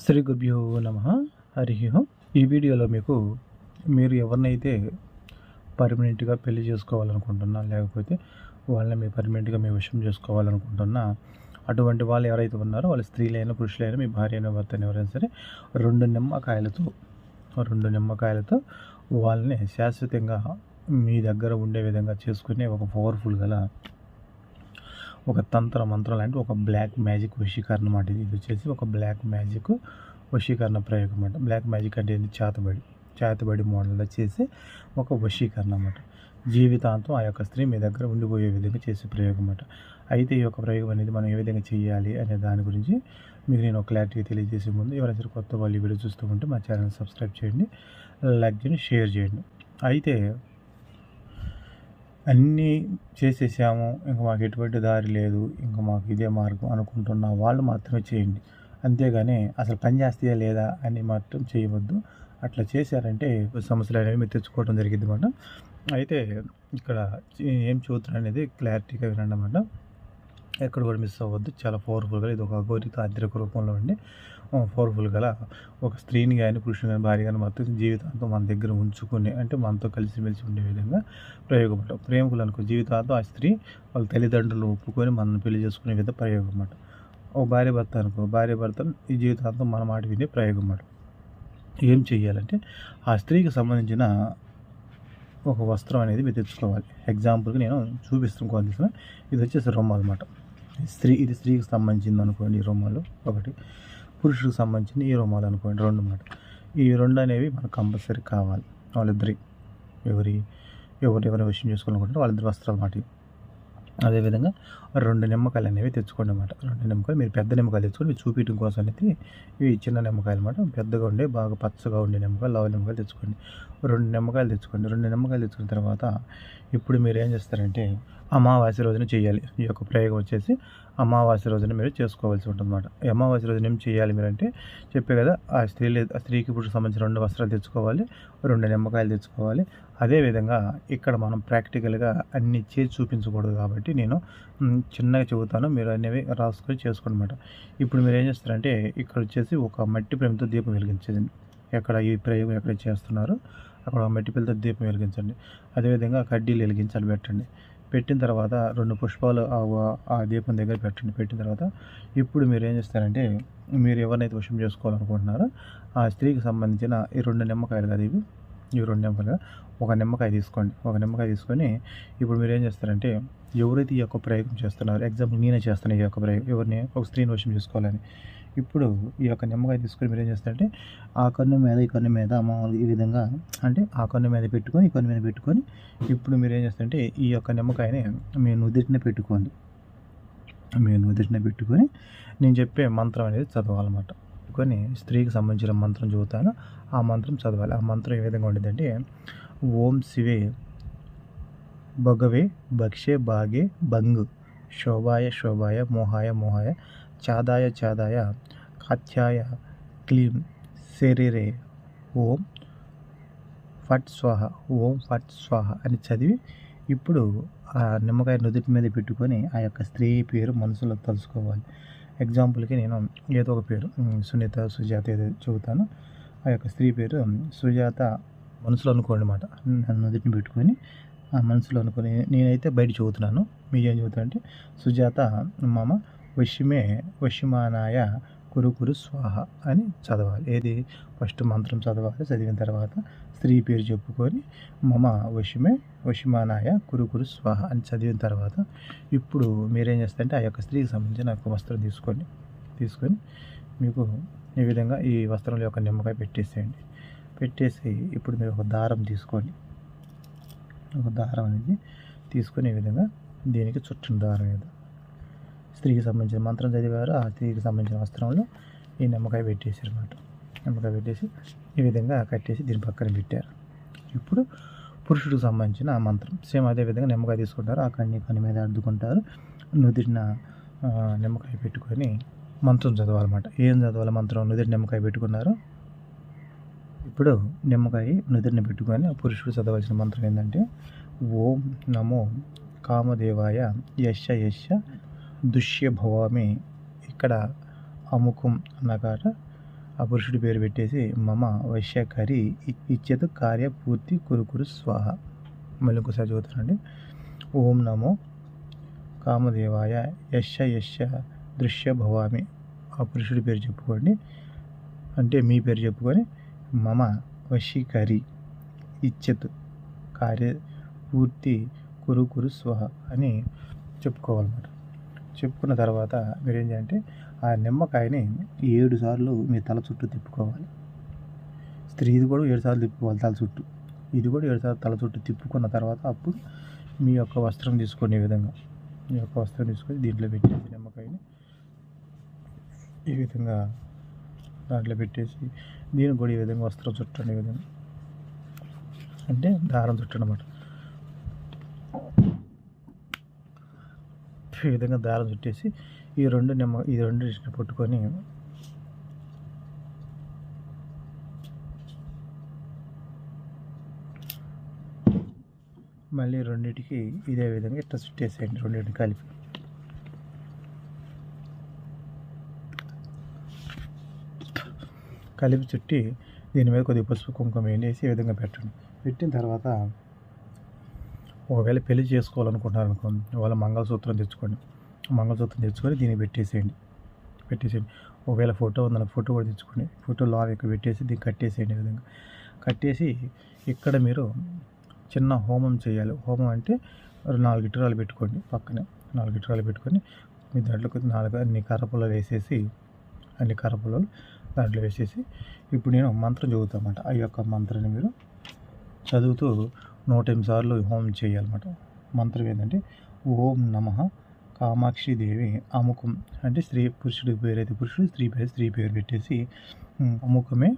శ్రీ గురుభ్యో నమ హరి ఓం. ఈ వీడియోలో మీకు మీరు ఎవరినైతే పర్మనెంట్గా పెళ్ళి చేసుకోవాలనుకుంటున్నా లేకపోతే వాళ్ళని మీ పర్మనెంట్గా మీ విషయం చేసుకోవాలనుకుంటున్నా అటువంటి వాళ్ళు ఎవరైతే ఉన్నారో వాళ్ళ స్త్రీలైన పురుషులైనా మీ భార్య అయిన భర్తను ఎవరైనా సరే రెండు నిమ్మకాయలతో రెండు నిమ్మకాయలతో వాళ్ళని శాశ్వతంగా మీ దగ్గర ఉండే విధంగా చేసుకునే ఒక పవర్ఫుల్ గల ఒక తంత్ర మంత్రం లాంటి ఒక బ్లాక్ మ్యాజిక్ వశీకరణ అనమాట ఇది. వచ్చేసి ఒక బ్లాక్ మ్యాజిక్ వశీకరణ ప్రయోగం అన్నమాట బ్లాక్ మ్యాజిక్ అంటే ఏంటి చేతబడి. చేతబడి మోడల్లో చేసే ఒక వశీకరణ అన్నమాట జీవితాంతం ఆ యొక్క స్త్రీ మీ దగ్గర ఉండిపోయే విధంగా చేసే ప్రయోగం అన్నమాట అయితే ఈ యొక్క ప్రయోగం అనేది మనం ఏ విధంగా చేయాలి అనే దాని గురించి మీకు నేను ఒక క్లారిటీ తెలియజేసే ముందు ఎవరైనా సరే కొత్త వాళ్ళు వీడియో చూస్తూ ఉంటే మా ఛానల్ సబ్స్క్రైబ్ చేయండి లైక్ చేయండి షేర్ చేయండి. అయితే అన్నీ చేసేసాము. ఇంకా మాకు ఎటువంటి దారి లేదు. ఇంకా మాకు ఇదే మార్గం అనుకుంటున్న వాళ్ళు మాత్రమే చేయండి. అంతేగాని అసలు పని చేస్తాయా లేదా అని మాత్రం చేయవద్దు. అట్లా చేశారంటే సమస్యలు అనేవి మీరు తెచ్చుకోవడం జరిగింది అన్నమాట. అయితే ఇక్కడ ఏం చూద్దాం అనేది క్లారిటీగా వినండి అన్నమాట. ఎక్కడ కూడా మిస్ అవ్వద్దు. చాలా పవర్ఫుల్గా ఇది ఒక అఘోరి తాంత్రిక రూపంలో ఉండి పవర్ఫుల్ గల ఒక స్త్రీని కానీ పురుషుని కానీ భార్య కానీ మొత్తం జీవితాంతం మన దగ్గర ఉంచుకుని అంటే మనతో కలిసిమెలిసి ఉండే విధంగా ప్రయోగం అన్నమాట ప్రేమికులు అనుకో జీవితాంతం ఆ స్త్రీ వాళ్ళ తల్లిదండ్రులు ఒప్పుకొని మనల్ని పెళ్ళి చేసుకునే విధంగా ప్రయోగం అన్నమాట ఒక భార్య భర్త అనుకో భార్య భర్త ఈ జీవితాంతం మన మాట వినే ప్రయోగం అన్నమాట ఏం చెయ్యాలంటే ఆ స్త్రీకి సంబంధించిన ఒక వస్త్రం అనేది మీరు తెచ్చుకోవాలి ఎగ్జాంపుల్కి నేను చూపిస్తాను కొంత ఇది వచ్చేసి రొమ్మ అనమాట స్త్రీ ఇది స్త్రీకి సంబంధించింది అనుకోండి ఈ రొమ్మలు ఒకటి పురుషుడికి సంబంధించిన ఈ రొమ్మాలు అనుకోండి. రెండు మాట. ఈ రెండు అనేవి మనకు కంపల్సరీ కావాలి. వాళ్ళిద్దరి ఎవరి ఎవరు ఎవరి విషయం చేసుకోవాలనుకుంటే వాళ్ళిద్దరు వస్త్రాలు మాట అదేవిధంగా రెండు నిమ్మకాయలు అనేవి తెచ్చుకోండి అనమాట రెండు నిమ్మకాయలు మీరు పెద్ద నిమ్మకాయలు తెచ్చుకొని మీరు చూపించడం కోసం అనేది ఇవి చిన్న నిమ్మకాయలు అనమాట పెద్దగా ఉండే బాగా పచ్చగా ఉండే నిమ్మకాయలు లవ నిమ్మకాయలు తెచ్చుకోండి. రెండు నిమ్మకాయలు తెచ్చుకోండి. రెండు నిమ్మకాయలు తెచ్చుకున్న తర్వాత ఇప్పుడు మీరు ఏం చేస్తారంటే అమావాస్య రోజున చేయాలి. ఈ యొక్క ప్రయోగం వచ్చేసి అమావాస్య రోజున మీరు చేసుకోవాల్సి ఉంటుందన్నమాట. ఈ అమావాస్య రోజున ఏం చేయాలి మీరు అంటే చెప్పే కదా ఆ స్త్రీ ఆ స్త్రీకి ఇప్పుడు సంబంధించిన రెండు వస్త్రాలు తెచ్చుకోవాలి రెండు నిమ్మకాయలు తెచ్చుకోవాలి. అదేవిధంగా ఇక్కడ మనం ప్రాక్టికల్గా అన్ని చేసి చూపించకూడదు కాబట్టి నేను చిన్నగా చెబుతాను. మీరు అనేవి రాసుకొని చేసుకోండి అనమాట ఇప్పుడు మీరు ఏం చేస్తారంటే ఇక్కడ వచ్చేసి ఒక మట్టి ప్రేమతో దీపం వెలిగించేది ఎక్కడ ఈ ప్రయోగం ఎక్కడ చేస్తున్నారో అక్కడ మట్టి పిల్లతో దీపం వెలిగించండి. అదేవిధంగా కడ్డీలు వెలిగించాలి పెట్టండి. పెట్టిన తర్వాత రెండు పుష్పాలు ఆ- దీపం దగ్గర పెట్టండి. పెట్టిన తర్వాత ఇప్పుడు మీరు ఏం చేస్తారంటే మీరు ఎవరినైతే వశం చేసుకోవాలనుకుంటున్నారో ఆ స్త్రీకి సంబంధించిన ఈ రెండు నిమ్మకాయలు కదా ఇవి? ఈ రెండు నిమ్మకాయలు. ఒక నిమ్మకాయ తీసుకోండి. ఒక నిమ్మకాయ తీసుకొని ఇప్పుడు మీరు ఏం చేస్తారంటే ఎవరైతే ఈ యొక్క ప్రయోగం చేస్తున్నారో ఎగ్జాంపుల్ నేనే చేస్తాను ఈ యొక్క ప్రయోగం ఎవరిని ఒక స్త్రీని వశం చేసుకోవాలని. ఇప్పుడు ఈ యొక్క నిమ్మకాయ తీసుకొని మీరు ఏం చేస్తారంటే ఆ కన్ను మీద ఈ కన్ను మీద మామూలు ఈ విధంగా అంటే ఆ కన్ను మీద పెట్టుకొని ఈ కన్ను మీద పెట్టుకొని ఇప్పుడు మీరు ఏం చేస్తారంటే ఈ యొక్క నిమ్మకాయని మీ నుదిటిన పెట్టుకోండి. మీ నుదిటిన పెట్టుకొని నేను చెప్పే మంత్రం అనేది చదవాలన్నమాట. కొన్ని స్త్రీకి సంబంధించిన మంత్రం చదువుతాను. ఆ మంత్రం చదవాలి. ఆ మంత్రం ఏ విధంగా ఉండేదంటే ఓం శివే భగవే భక్షే భాగే భంగ్ శోభాయ శోభాయ మోహాయ మోహాయ చాదాయ చాదాయ కాత్యాయ క్లీం శరీరే. ఓం ఫట్ స్వాహ ఓం ఫట్ స్వాహ అని చదివి ఇప్పుడు ఆ నిమ్మకాయ నుదుటి మీద పెట్టుకొని ఆ యొక్క స్త్రీ పేరు మనసులో తలుసుకోవాలి ఎగ్జాంపుల్కి నేను ఏదో ఒక పేరు సునీత సుజాత ఏదో చెబుతాను. ఆ యొక్క స్త్రీ పేరు సుజాత మనసులో అనుకోండి అనమాట నుదుటిని పెట్టుకొని ఆ మనసులో అనుకొని నేనైతే బయట చదువుతున్నాను మీరేం చదువుతారంటే సుజాత మామ వశిమే వశిమానాయ కురు కురు స్వాహ అని చదవాలి. ఏది? ఫస్ట్ మంత్రం చదవాలి చదివిన తర్వాత స్త్రీ పేరు చెప్పుకొని మమ వశిమే వశిమానాయ కురు కురు స్వాహ అని చదివిన తర్వాత ఇప్పుడు మీరేం చేస్తారంటే ఆ యొక్క స్త్రీకి సంబంధించిన ఒక వస్త్రం తీసుకోండి. తీసుకొని మీకు ఈ విధంగా ఈ వస్త్రంలో ఒక నిమ్మకాయ పెట్టేసేయండి. పెట్టేసి ఇప్పుడు మీరు ఒక దారం తీసుకోండి. ఒక దారం అనేది తీసుకొని ఈ విధంగా దీనికి చుట్టిన దారం ఏదో. స్త్రీకి సంబంధించిన మంత్రం చదివారు ఆ స్త్రీకి సంబంధించిన వస్త్రంలో ఈ నిమ్మకాయ పెట్టేసారు అనమాట నిమ్మకాయ పెట్టేసి ఈ విధంగా కట్టేసి దీని పక్కన పెట్టారు. ఇప్పుడు పురుషుడికి సంబంధించిన ఆ మంత్రం సేమ్ అదే విధంగా నిమ్మకాయ తీసుకుంటారు. ఆ కన్ని కన్ని మీద అద్దుకుంటారు నుదిరిన నిమ్మకాయ పెట్టుకొని మంత్రం చదవాలన్నమాట. ఏం చదవాలి మంత్రం? నుదిరి నిమ్మకాయ పెట్టుకున్నారు? ఇప్పుడు నిమ్మకాయ నుదిరిని పెట్టుకొని పురుషుడు చదవాల్సిన మంత్రం ఏంటంటే ఓం నమో కామదేవాయ యశ యశ దుష్యభవామి ఇక్కడ అముఖం అన్నకాట ఆ పురుషుడి పేరు పెట్టేసి మమ వైశ్యకరి ఇచ్చేత కార్య పూర్తి కురుకురు స్వాహ. మళ్ళీ ఇంకోసారి చదువుతానండి. ఓం నమో కామదేవాయ యశ యశ దృశ్య భవామి ఆ పురుషుడి పేరు చెప్పుకోండి. అంటే మీ పేరు చెప్పుకొని మమ వశీకరి ఇచ్చత్ కార్య పూర్తి కురు కురు స్వహ అని చెప్పుకోవాలన్నమాట. చెప్పుకున్న తర్వాత మీరు ఏం చేయాలంటే ఆ నిమ్మకాయని ఏడు సార్లు మీ తల చుట్టూ తిప్పుకోవాలి. స్త్రీది కూడా ఏడు సార్లు తిప్పుకోవాలి తల చుట్టూ. ఇది కూడా ఏడు సార్లు తల చుట్టూ తిప్పుకున్న తర్వాత అప్పుడు మీ యొక్క వస్త్రం తీసుకునే విధంగా మీ యొక్క వస్త్రం తీసుకొని దీంట్లో పెట్టేసి నిమ్మకాయని ఈ విధంగా దాంట్లో పెట్టేసి దీనికి కూడా ఈ విధంగా వస్త్రం చుట్టండి ఈ విధంగా అంటే దారం చుట్టనమాట అన్నమాట ఈ విధంగా దారం చుట్టేసి ఈ రెండు నిమ్మ ఈ రెండు పట్టుకొని మళ్ళీ రెండింటికి ఇదే విధంగా ఇట్లా చుట్టేసేయండి రెండింటిని కలిపి. కలిపి చుట్టి దీని మీద కొద్దిగా పసుపు కుంకుమ వేసి ఈ విధంగా పెట్టండి. పెట్టిన తర్వాత ఒకవేళ పెళ్ళి చేసుకోవాలనుకుంటున్నారు అనుకోండి వాళ్ళ మంగళసూత్రం తెచ్చుకోండి మంగళసూత్రం తెచ్చుకొని దీన్ని పెట్టేసేయండి పెట్టేసేయండి. ఒకవేళ ఫోటో ఉందన్న ఫోటో కూడా తెచ్చుకోండి ఫోటో లావ్ ఇక్కడ పెట్టేసి దీన్ని కట్టేసేయండి విధంగా. కట్టేసి ఇక్కడ మీరు చిన్న హోమం చేయాలి. హోమం అంటే నాలుగు ఇటురాలు పెట్టుకోండి పక్కనే నాలుగు ఇటురాలు పెట్టుకొని మీ దాంట్లో కొద్దిగా నాలుగు అన్ని కర్రపుల్లలు వేసేసి అన్ని కర్రపుల్లలు దాంట్లో వేసేసి ఇప్పుడు నేను మంత్రం చదువుతామంట ఆ యొక్క మంత్రాన్ని మీరు చదువుతూ నూట ఎనిమిది సార్లు హోమం చేయాలన్నమాట. మంత్రం ఏంటంటే ఓం నమ కామాక్షి దేవి అముఖం అంటే స్త్రీ పురుషుడి పేరు అయితే పురుషుడు స్త్రీ పేరు స్త్రీ పేరు పెట్టేసి అముఖమే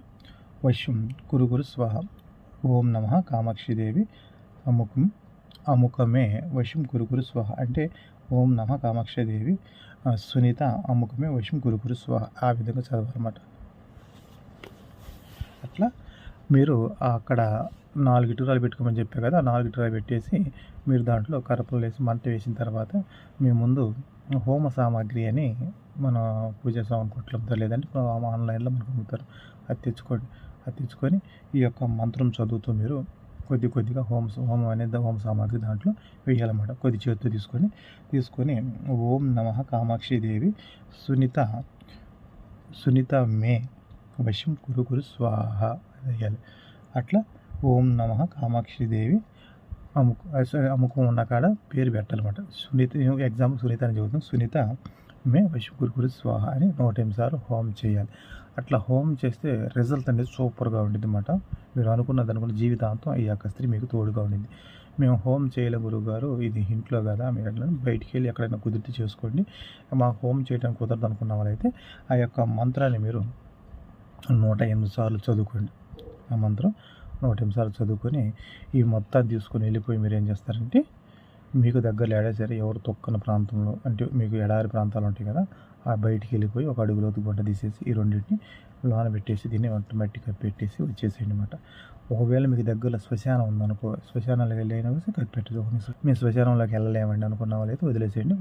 వశ్యం కురు కురు స్వాహ. ఓం నమ కామాక్షి దేవి అముఖం అముఖమే వశం గురుగురు స్వహ అంటే ఓం నమ కామాక్షి దేవి సునీత అముఖమే వశం కురుకురు స్వహ ఆ విధంగా చదవాలన్నమాట. అట్లా మీరు అక్కడ నాలుగు టూరాలు పెట్టుకోమని చెప్పే కదా నాలుగు టూరాలు పెట్టేసి మీరు దాంట్లో కరపలు వేసి మంట వేసిన తర్వాత మీ ముందు హోమ సామాగ్రి అని మన పూజ సామాన్ కొట్లు అమ్ముతారు లేదంటే ఆన్లైన్లో మనకు అమ్ముతారు. అది తెచ్చుకోండి. అది తెచ్చుకొని ఈ యొక్క మంత్రం చదువుతూ మీరు కొద్ది కొద్దిగా హోమ హోమం అనేది హోమ సామాగ్రి దాంట్లో వేయాలన్నమాట. కొద్ది చేతితో తీసుకొని తీసుకొని ఓం నమ కామాక్షి దేవి సునీత సునీత మే వశం కురు కురు స్వాహ వేయాలి. అట్లా ఓం నమ కామాక్షి దేవి. సారీ అముఖం ఉన్న కాడ పేరు పెట్టాలన్నమాట. సునీత ఎగ్జాంపుల్ సునీత అని చెబుతాం. సునీత మే వశుకురు స్వాహ అని నూట ఎనిమిది సార్లు హోమ్ చేయాలి. అట్లా హోమ్ చేస్తే రిజల్ట్ అనేది సూపర్గా ఉండింది అనమాట మీరు అనుకున్నది అనుకున్న జీవితాంతం ఈ యొక్క స్త్రీ మీకు తోడుగా ఉండింది మేము హోమ్ చేయలే గురువు గారు ఇది ఇంట్లో కదా మీరు అట్లా బయటికి వెళ్ళి ఎక్కడైనా కుదిరితే చేసుకోండి. మా హోమ్ చేయడానికి కుదరదు అనుకున్న వాళ్ళైతే ఆ యొక్క మంత్రాన్ని మీరు నూట ఎనిమిది సార్లు చదువుకోండి. ఆ మంత్రం నూట ఎనిమిది చదువుకొని ఈ మొత్తాన్ని తీసుకొని వెళ్ళిపోయి మీరు ఏం చేస్తారంటే మీకు దగ్గరలో ఎడా సరే ఎవరు తొక్కన ప్రాంతంలో అంటే మీకు ఎడారి ప్రాంతాలు ఉంటాయి కదా ఆ బయటికి వెళ్ళిపోయి ఒక అడుగులోతు గుంట తీసేసి ఈ రెండింటిని లోన పెట్టేసి దీన్ని ఆటోమేటిక్గా పెట్టేసి వచ్చేసేయండి అనమాట ఒకవేళ మీకు దగ్గరలో శ్మశానం ఉందనుకో శ్మశానాలకు వెళ్ళైనా కూడా కనిపెట్టదు మీ శ్మశానంలోకి వెళ్ళలేమండి అనుకున్న వాళ్ళైతే వదిలేసేయండి.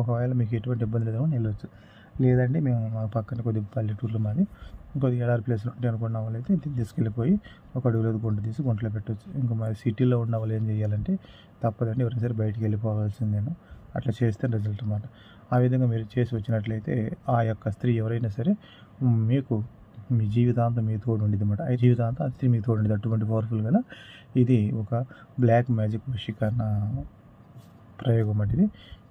ఒకవేళ మీకు ఎటువంటి ఇబ్బంది లేదని వెళ్ళొచ్చు. లేదంటే మేము మా పక్కన కొద్దిగా పల్లెటూరులో మాది. కొద్ది ఎడారి ప్లేస్లో ఉంటే అనుకున్న వాళ్ళైతే తీసుకెళ్ళిపోయి ఒక అడుగులో గుంట తీసి గుంటలో పెట్టవచ్చు ఇంకా మా సిటీలో ఉన్న వాళ్ళు ఏం చేయాలంటే తప్పదండి ఎవరైనా సరే బయటికి వెళ్ళిపోవాల్సిందేను అట్లా చేస్తే రిజల్ట్ అనమాట ఆ విధంగా మీరు చేసి వచ్చినట్లయితే ఆ యొక్క స్త్రీ ఎవరైనా సరే మీకు మీ జీవితాంతం మీ తోడు ఉండేది అనమాట ఆ జీవితాంతం ఆ స్త్రీ మీ తోడు ఉండేది. అటువంటి పవర్ఫుల్ గల ఇది ఒక బ్లాక్ మ్యాజిక్ వశీకరణ ప్రయోగం అంటే ఇది.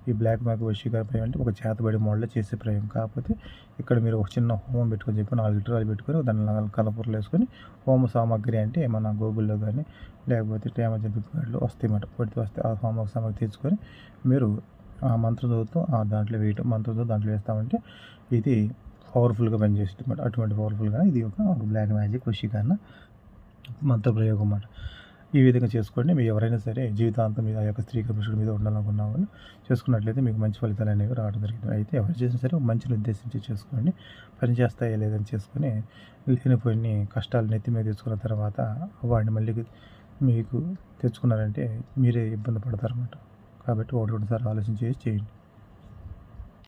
ఈ బ్లాక్ మ్యాజిక్ వశీకరణ ప్రయోగం అంటే ఒక చేతబడి మోడల్లో చేసే ప్రయోగం కాకపోతే ఇక్కడ మీరు ఒక చిన్న హోమం పెట్టుకొని చెప్పి నాలుగు లీటర్లు పెట్టుకొని దాన్ని నాలుగు కలపూరలు వేసుకొని హోమ సామాగ్రి అంటే ఏమన్నా గూగుల్లో కానీ లేకపోతే అమెజాన్ ఫ్లిప్కార్ట్లో వస్తాయి అన్నమాట. పడితే వస్తే ఆ హోమ సామాగ్రి తీసుకొని మీరు ఆ మంత్రం చదువుతూ ఆ దాంట్లో వేయటం మంత్రంతో దాంట్లో వేస్తామంటే ఇది పవర్ఫుల్గా పనిచేస్తుంది అన్నమాట. అటువంటి పవర్ఫుల్గా ఇది ఒక బ్లాక్ మ్యాజిక్ వశీకరణ మంత్ర ప్రయోగం అన్నమాట. ఈ విధంగా చేసుకోండి. మీరు ఎవరైనా సరే జీవితాంతం మీద ఆ యొక్క స్త్రీ పురుషుడి మీద ఉండాలనుకున్న వాళ్ళు చేసుకున్నట్లయితే మీకు మంచి ఫలితాలు అనేవి రావడం జరిగింది. అయితే ఎవరు చేసినా సరే మంచిని ఉద్దేశించి చేసుకోండి. పని చేస్తాయా లేదని చేసుకొని లేనిపోయిన కష్టాలు నెత్తి మీద తెచ్చుకున్న తర్వాత వాడిని మళ్ళీ మీకు తెచ్చుకున్నారంటే మీరే ఇబ్బంది పడతారన్నమాట. కాబట్టి ఒకటి రెండుసార్లు ఆలోచించి ఆలోచన చేసి చేయండి.